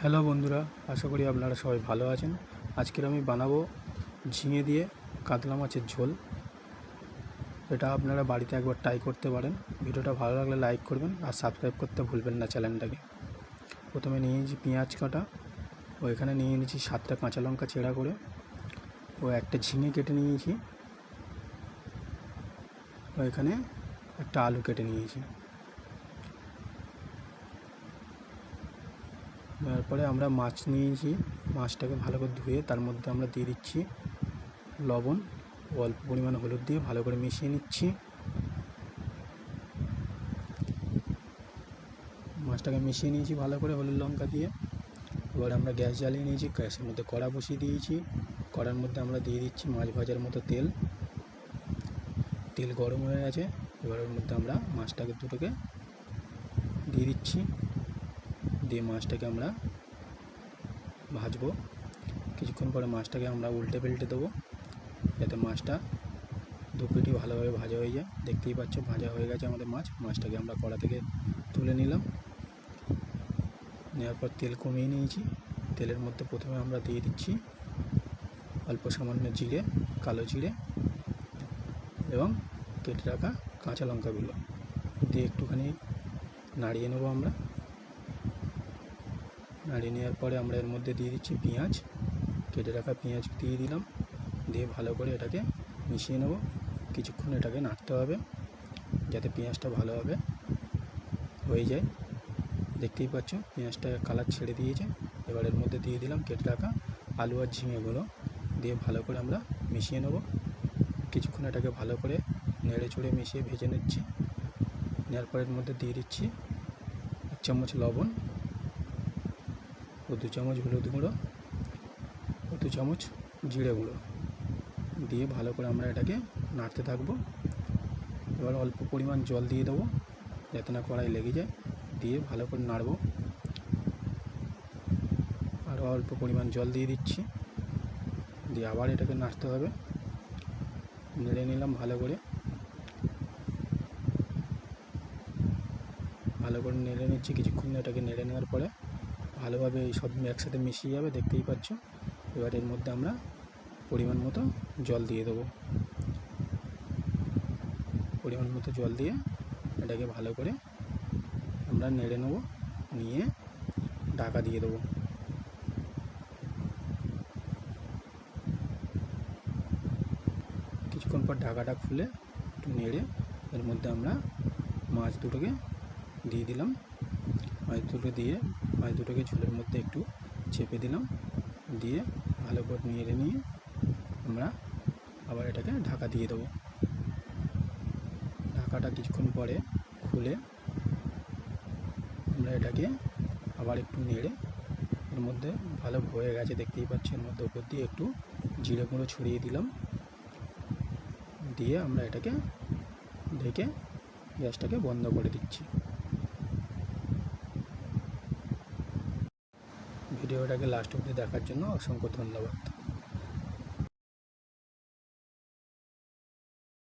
Hello বন্ধুরা, আশা করি আপনারা সবাই ভালো আছেন। আজকের আমি বানাবো ঝিঙে দিয়ে কাতলা মাছের ঝোল। এটা আপনারা বাড়িতে একবার ট্রাই করতে পারেন। ভিডিওটা ভালো লাগলে লাইক করবেন আর সাবস্ক্রাইব করতে ভুলবেন না চ্যানেলটাকে। প্রথমে নিয়ে নিয়েছি পেঁয়াজ কাটা। ও এখানে নিয়ে নিয়েছি সাতটা কাঁচা লঙ্কা চেরা করে। ও একটা ঝিঙে কেটে নিয়েছি। ও এখানে একটা আলু কেটে নিয়েছি। তারপরে আমরা মাছ নিয়েছি। মাছটাকে ভালো করে ধুয়ে তার মধ্যে আমরা দিয়ে দিচ্ছি লবণ, অল্প পরিমাণে হলুদ দিয়ে ভালো করে মিশিয়ে নিচ্ছি। মাছটাকে মিশিয়ে নিয়েছি ভালো করে হলুদ লঙ্কা দিয়ে। এবার আমরা গ্যাস জ্বালিয়ে নিয়েছি, গ্যাসের মধ্যে কড়া বসিয়ে দিয়েছি। কড়ার মধ্যে আমরা দিয়ে দিচ্ছি মাছ ভাজার মতো তেল। তেল গরম হয়ে গেছে, এবার ওর মধ্যে আমরা মাছটাকে দুটোকে দিয়ে দিচ্ছি। দিয়ে মাছটাকে আমরা ভাজবো। কিছুক্ষণ পরে মাছটাকে আমরা উল্টে পাল্টে দেবো, যাতে মাছটা দু পিটি ভালোভাবে ভাজা হয়ে যায়। দেখতেই পাচ্ছ, ভাজা হয়ে গেছে আমাদের মাছ। মাছটাকে আমরা কড়া থেকে তুলে নিলাম। নেওয়ার পর তেল কমিয়ে নিয়েছি। তেলের মধ্যে প্রথমে আমরা দিয়ে দিচ্ছি অল্প সামান্য জিরে, কালো জিরে এবং কেটে রাখা কাঁচা লঙ্কাগুলো। দিয়ে একটুখানি নাড়িয়ে নেব আমরা। নাড়িয়ে নেওয়ার পরে আমরা এর মধ্যে দিয়ে দিচ্ছি পেঁয়াজ। কেটে রাখা পেঁয়াজ দিয়ে দিলাম। দিয়ে ভালো করে এটাকে মিশিয়ে নেব। কিছুক্ষণ এটাকে নাড়তে হবে যাতে পেঁয়াজটা ভালোভাবে হয়ে যায়। দেখতেই পাচ্ছ পেঁয়াজটা কালার ছেড়ে দিয়েছে। এবার এর মধ্যে দিয়ে দিলাম কেটে রাখা আলু আর ঝিঙেগুলো। দিয়ে ভালো করে আমরা মিশিয়ে নেব। কিছুক্ষণ এটাকে ভালো করে নেড়ে চড়ে মিশিয়ে ভেজে নিচ্ছি। নেওয়ার পরের মধ্যে দিয়ে দিচ্ছি এক চামচ লবণ। ও দু চামচ হলুদ গুঁড়ো ও দু চামচ জিরে গুঁড়ো। দিয়ে ভালো করে আমরা এটাকে নাড়তে থাকব। এবার অল্প পরিমাণ জল দিয়ে দেবো, যাতে না কড়াই লেগে যায়। দিয়ে ভালো করে নাড়বো। আরও অল্প পরিমাণ জল দিয়ে দিচ্ছি। দিয়ে আবার এটাকে নাড়তে হবে। নেড়ে নিলাম ভালো করে। ভালো করে নেড়ে নিচ্ছি। কিছুক্ষণ এটাকে নেড়ে নেওয়ার পরে ভালোভাবে সব একসাথে মিশিয়ে যাবে, দেখতেই পাচ্ছ। এবার এর মধ্যে আমরা পরিমাণ মতো জল দিয়ে দেবো। পরিমাণ মতো জল দিয়ে এটাকে ভালো করে আমরা নেড়ে নেব, নিয়ে ঢাকা দিয়ে দেবো। কিছুক্ষণ পর ঢাকাটা খুলে একটু নেড়ে এর মধ্যে আমরা মাছ দুটোকে দিয়ে দিলাম। মাছ দুটো দিয়ে মাছ দুটোকে ঝোলের মধ্যে একটু চেপে দিলাম। দিয়ে ভালো করে নেড়ে নিয়ে আমরা আবার এটাকে ঢাকা দিয়ে দেবো। ঢাকাটা কিছুক্ষণ পরে খুলে আমরা এটাকে আবার একটু নেড়ে এর মধ্যে ভালো হয়ে গেছে দেখতেই পাচ্ছি এর মধ্যে উপর দিয়ে একটু জিরে গুঁড়ো ছড়িয়ে দিলাম। দিয়ে আমরা এটাকে ঢেকে গ্যাসটাকে বন্ধ করে দিচ্ছি। ভিডিওটাকে লাস্ট অবধি দেখার জন্য অসংখ্য ধন্যবাদ।